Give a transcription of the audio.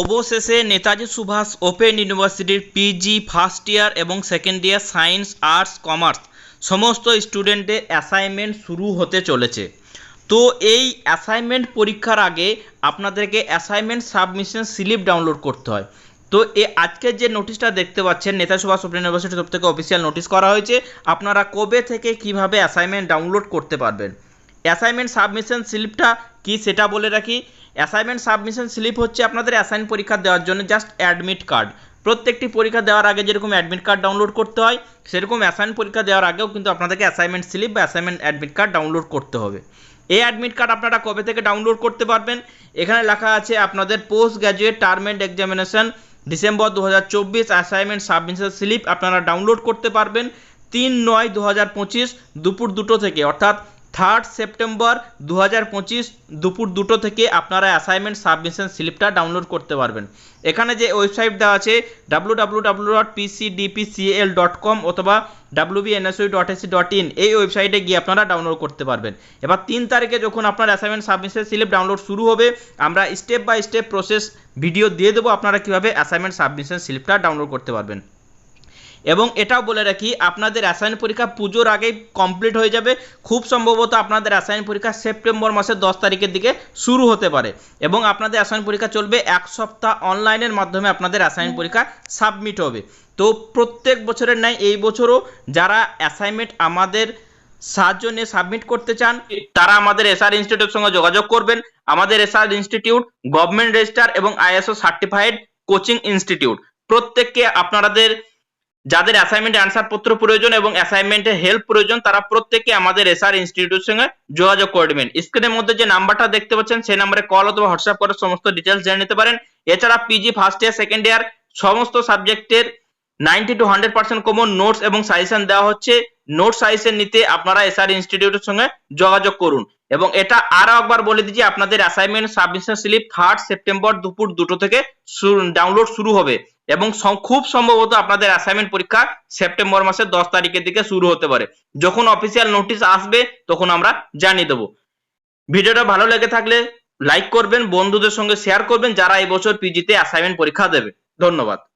অবশেষে নেতাজি সুভাষ ওপেন ইউনিভার্সিটির PG, first year এবং second year science, arts, commerce সমস্ত স্টুডেন্টের অ্যাসাইনমেন্ট শুরু হতে চলেছে। তো এই অ্যাসাইনমেন্ট পরীক্ষার আগে আপনাদেরকে অ্যাসাইনমেন্ট সাবমিশন স্লিপ ডাউনলোড করতে হয়। তো এ আজকের যে নোটিশটা দেখতে পাচ্ছেন, নেতাজি সুভাষ ওপেন ইউনিভার্সিটি তরফ থেকে অফিসিয়াল নোটিশ করা হয়েছে। আপনারা কবে থেকে কীভাবে অ্যাসাইনমেন্ট ডাউনলোড করতে পারবেন? অ্যাসাইনমেন্ট সাবমিশন স্লিপটা কি সেটা বলে রাখি। অ্যাসাইনমেন্ট সাবমিশন স্লিপ হচ্ছে আপনাদের অ্যাসাইন পরীক্ষা দেওয়ার জন্য জাস্ট অ্যাডমিট কার্ড প্রত্যেকটি পরীক্ষা দেওয়ার আগে যেরকম অ্যাডমিট কার্ড ডাউনলোড করতে হয়, সেরকম অ্যাসাইন পরীক্ষা দেওয়ার আগেও কিন্তু আপনাদেরকে অ্যাসাইনমেন্ট স্লিপ বা অ্যাসাইনমেন্ট অ্যাডমিট কার্ড ডাউনলোড করতে হবে। এই অ্যাডমিট কার্ড আপনারা কবে থেকে ডাউনলোড করতে পারবেন? এখানে লেখা আছে আপনাদের post graduate term end examination December দু হাজার চব্বিশ অ্যাসাইনমেন্ট সাবমিশন স্লিপ আপনারা ডাউনলোড করতে পারবেন। তিন নয় দু হাজার পঁচিশ দুপুর দুটো থেকে, অর্থাৎ থার্ড সেপ্টেম্বর দু হাজার পঁচিশ দুপুর দুটো থেকে আপনারা অ্যাসাইনমেন্ট সাবমিশন স্লিপটা ডাউনলোড করতে পারবেন। এখানে যে ওয়েবসাইট দেওয়া আছে ডাব্লু ডট ডট কম অথবা W BNSOU dot AC dot in এই ওয়েবসাইটে গিয়ে আপনারা ডাউনলোড করতে পারবেন। এবার তিন তারিখে যখন আপনার অ্যাসাইনমেন্ট সাবমিশন স্লিপ ডাউনলোড শুরু হবে, আমরা step by step process video দিয়ে দেবো আপনারা কীভাবে অ্যাসাইনমেন্ট সাবমিশন স্লিপটা ডাউনলোড করতে পারবেন। এবং এটাও বলে রাখি, আপনাদের অ্যাসাইন পরীক্ষা পুজোর আগেই কমপ্লিট হয়ে যাবে। খুব সম্ভবত আপনাদের অ্যাসাইন পরীক্ষা সেপ্টেম্বর মাসের দশ তারিখের দিকে শুরু হতে পারে। এবং আপনাদের অ্যাসাইন পরীক্ষা চলবে এক সপ্তাহ অনলাইনের মাধ্যমে আপনাদের অ্যাসাইন পরীক্ষা সাবমিট হবে। তো প্রত্যেক বছরের ন্যায় এই বছরও যারা অ্যাসাইনমেন্ট আমাদের সাহায্য নিয়ে সাবমিট করতে চান, তারা আমাদের এসআর ইনস্টিটিউটের সঙ্গে যোগাযোগ করবেন। আমাদের এসআর ইনস্টিটিউট গভর্নমেন্ট রেজিস্টার এবং আইএসও সার্টিফাইড কোচিং ইনস্টিটিউট প্রত্যেককে আপনাদের যাদের অ্যাসাইনমেন্ট অ্যান্সার পত্র প্রয়োজন এবং অ্যাসাইনমেন্টের হেল্প প্রয়োজন, তারা প্রত্যেকে আমাদের এসআর ইনস্টিটিউটের সঙ্গে যোগাযোগ করবেন স্ক্রিনের মধ্যে যে নাম্বারটা দেখতে পাচ্ছেন, সেই নাম্বারে কল অথবা হোয়াটসঅ্যাপ করে সমস্ত ডিটেলস জেনে নিতে পারেন। এছাড়া PG first year second year সমস্ত সাবজেক্টের ninety to hundred percent common notes এবং সাজেশন দেওয়া হচ্ছে। নোট সাজেশন নিতে আপনারা এসআর ইনস্টিটিউটের সঙ্গে যোগাযোগ করুন। এবং এটা আরও একবার বলে দিচ্ছি আপনাদের assignment submission slip third September দুপুর দুটো থেকে ডাউনলোড শুরু হবে। এবং খুব সম্ভবত আপনাদের অ্যাসাইনমেন্ট পরীক্ষা সেপ্টেম্বর মাসের দশ তারিখের দিকে শুরু হতে পারে। যখন অফিসিয়াল নোটিশ আসবে, তখন আমরা জানিয়ে দেবো। ভিডিওটা ভালো লেগে থাকলে লাইক করবেন, বন্ধুদের সঙ্গে শেয়ার করবেন, যারা এই বছর পিজিতে অ্যাসাইনমেন্ট পরীক্ষা দেবে। ধন্যবাদ।